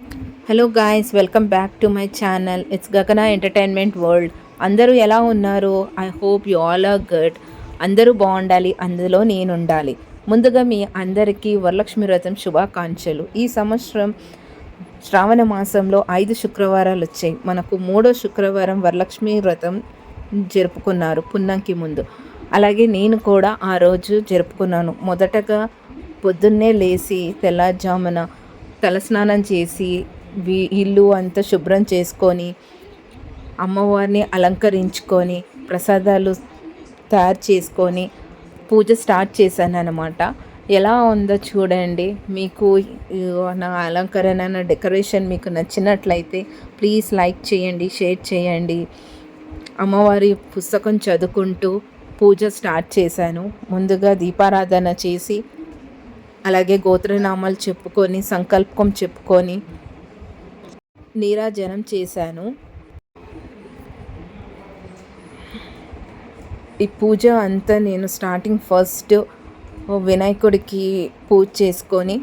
Hello guys welcome back to my channel it's Gagana entertainment world అందరూ ఎలా ఉన్నారు? I hope you all are good అందరూ బాగుండాలి అందులో నేను ఉండాలి ముందుగా మీ అందరికీ వరలక్ష్మి వ్రతం శుభాకాంక్షలు. ఈ సంవత్సరం శ్రావణ మాసంలో ఐదు శుక్రవారాలు వచ్చాయి. మనకు మూడో శుక్రవారం వరలక్ష్మి వ్రతం జరుపుకున్నారు పున్నంకి ముందు. అలాగే నేను కూడా ఆ రోజు జరుపుకున్నాను. మొదటగా పొద్దున్నే లేచి తెల్లారుజామున తలస్నానం చేసి ఇల్లు అంతా శుభ్రం చేసుకొని అమ్మవారిని అలంకరించుకొని ప్రసాదాలు తయారు చేసుకొని పూజ స్టార్ట్ చేశాను అనమాట ఎలా ఉందో చూడండి. మీకు నా అలంకరణ నా డెకరేషన్ మీకు నచ్చినట్లయితే ప్లీజ్ లైక్ చేయండి షేర్ చేయండి. అమ్మవారి పుస్తకం చదువుకుంటూ పూజ స్టార్ట్ చేశాను. ముందుగా దీపారాధన చేసి అలాగే గోత్రనామాలు చెప్పుకొని సంకల్పం చెప్పుకొని నీరాజనం చేశాను. ఈ పూజ అంతా నేను స్టార్టింగ్ ఫస్ట్ వినాయకుడికి పూజ చేసుకొని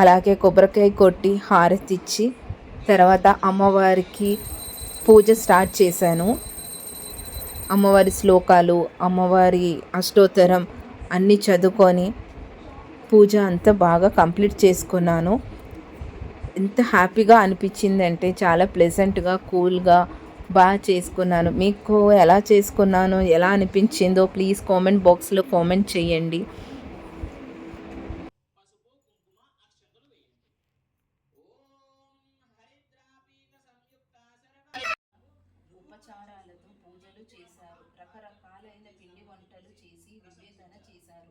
అలాగే కొబ్బరికాయ కొట్టి హారతి ఇచ్చి తర్వాత అమ్మవారికి పూజ స్టార్ట్ చేశాను. అమ్మవారి శ్లోకాలు అమ్మవారి అష్టోత్తరం అన్నీ చదువుకొని పూజ అంతా బాగా కంప్లీట్ చేసుకున్నాను. ఎంత హ్యాపీగా అనిపించిందంటే చాలా ప్లెజెంట్గా కూల్గా బాగా చేసుకున్నాను. మీకు ఎలా చేసుకున్నాను ఎలా అనిపించిందో ప్లీజ్ కామెంట్ బాక్స్లో కామెంట్ చేయండి. ఉపచారాలతో పూజలు చేశారు. రకరకాలైన పిండి వంటలు చేసి విభేదన చేశారు.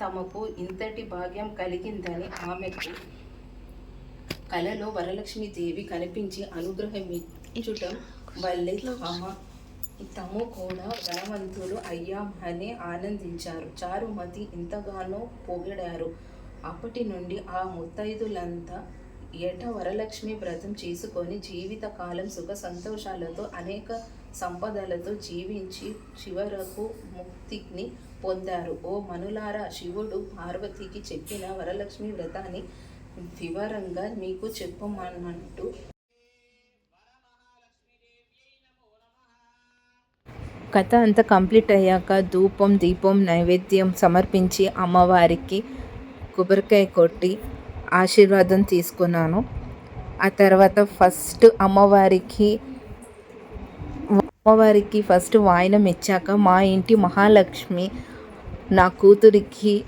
తమకు ఇంతటి భాగ్యం కలిగిందని ఆమెకు కలలో వరలక్ష్మీదేవి కనిపించి అనుగ్రహం ఇచ్చుటం వల్లే అమ్మ తము కూడా ధనవంతులు అయ్యామని ఆనందించారు. చారుమతి ఇంతగానో పొగిడారు. అప్పటి నుండి ఆ ముత్తైదులంతా ఎట వరలక్ష్మి వ్రతం చేసుకొని జీవితకాలం సుఖ సంతోషాలతో అనేక సంపదలతో జీవించి చివరకు ముక్తిని పొందారు. ఓ మనులారా శివుడు పార్వతికి చెప్పిన వరలక్ష్మి వ్రతాన్ని వివరంగా మీకు చెప్పమన్నట్టు కథ అంతా కంప్లీట్ అయ్యాక ధూపం దీపం నైవేద్యం సమర్పించి అమ్మవారికి కొబ్బరికాయ కొట్టి ఆశీర్వాదం తీసుకున్నాను. ఆ తర్వాత ఫస్ట్ అమ్మవారికి అమ్మవారికి ఫస్ట్ వాయనం ఇచ్చాక మా ఇంటి మహాలక్ష్మి నా కూతురికి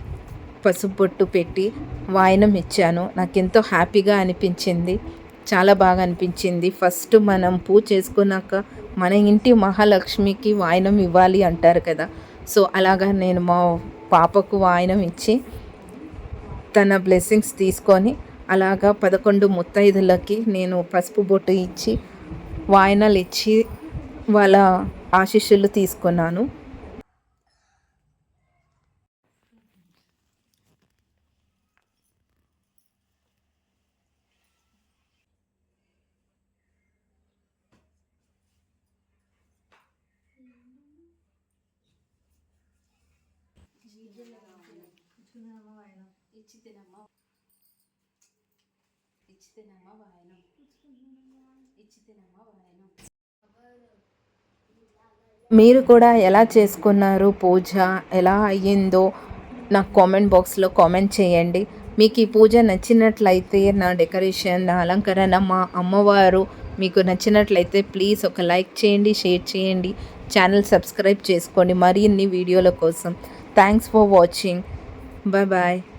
పసుపొట్టు పెట్టి వాయనం ఇచ్చాను. నాకు ఎంతో హ్యాపీగా అనిపించింది. చాలా బాగా అనిపించింది. ఫస్ట్ మనం పూజ చేసుకున్నాక మన ఇంటి మహాలక్ష్మికి వాయనం ఇవ్వాలి అంటారు కదా. సో అలాగా నేను మా పాపకు వాయనం ఇచ్చి తన బ్లెస్సింగ్స్ తీసుకొని అలాగా పదకొండు ముత్తైదులకి నేను పసుపు బొట్టు ఇచ్చి వాయనాలు ఇచ్చి వాళ్ళ ఆశీస్సులు తీసుకున్నాను. ఇచ్చి తినమ్మ. ఇచ్చి తినమ్మ వాయనం. ఇచ్చి తినమ్మ వాయనం. మీరు కూడా ఎలా చేసుకున్నారు పూజ? ఎలా అయ్యిందో నాకు కామెంట్ బాక్స్లో కామెంట్ చేయండి. మీకు ఈ పూజ నచ్చినట్లయితే నా డెకరేషన్ నా అలంకరణ మా అమ్మవారు మీకు నచ్చినట్లయితే ప్లీజ్ ఒక లైక్ చేయండి షేర్ చేయండి. ఛానల్ సబ్స్క్రైబ్ చేసుకోండి. మరిన్ని వీడియోల కోసం. Thanks for watching Bye bye.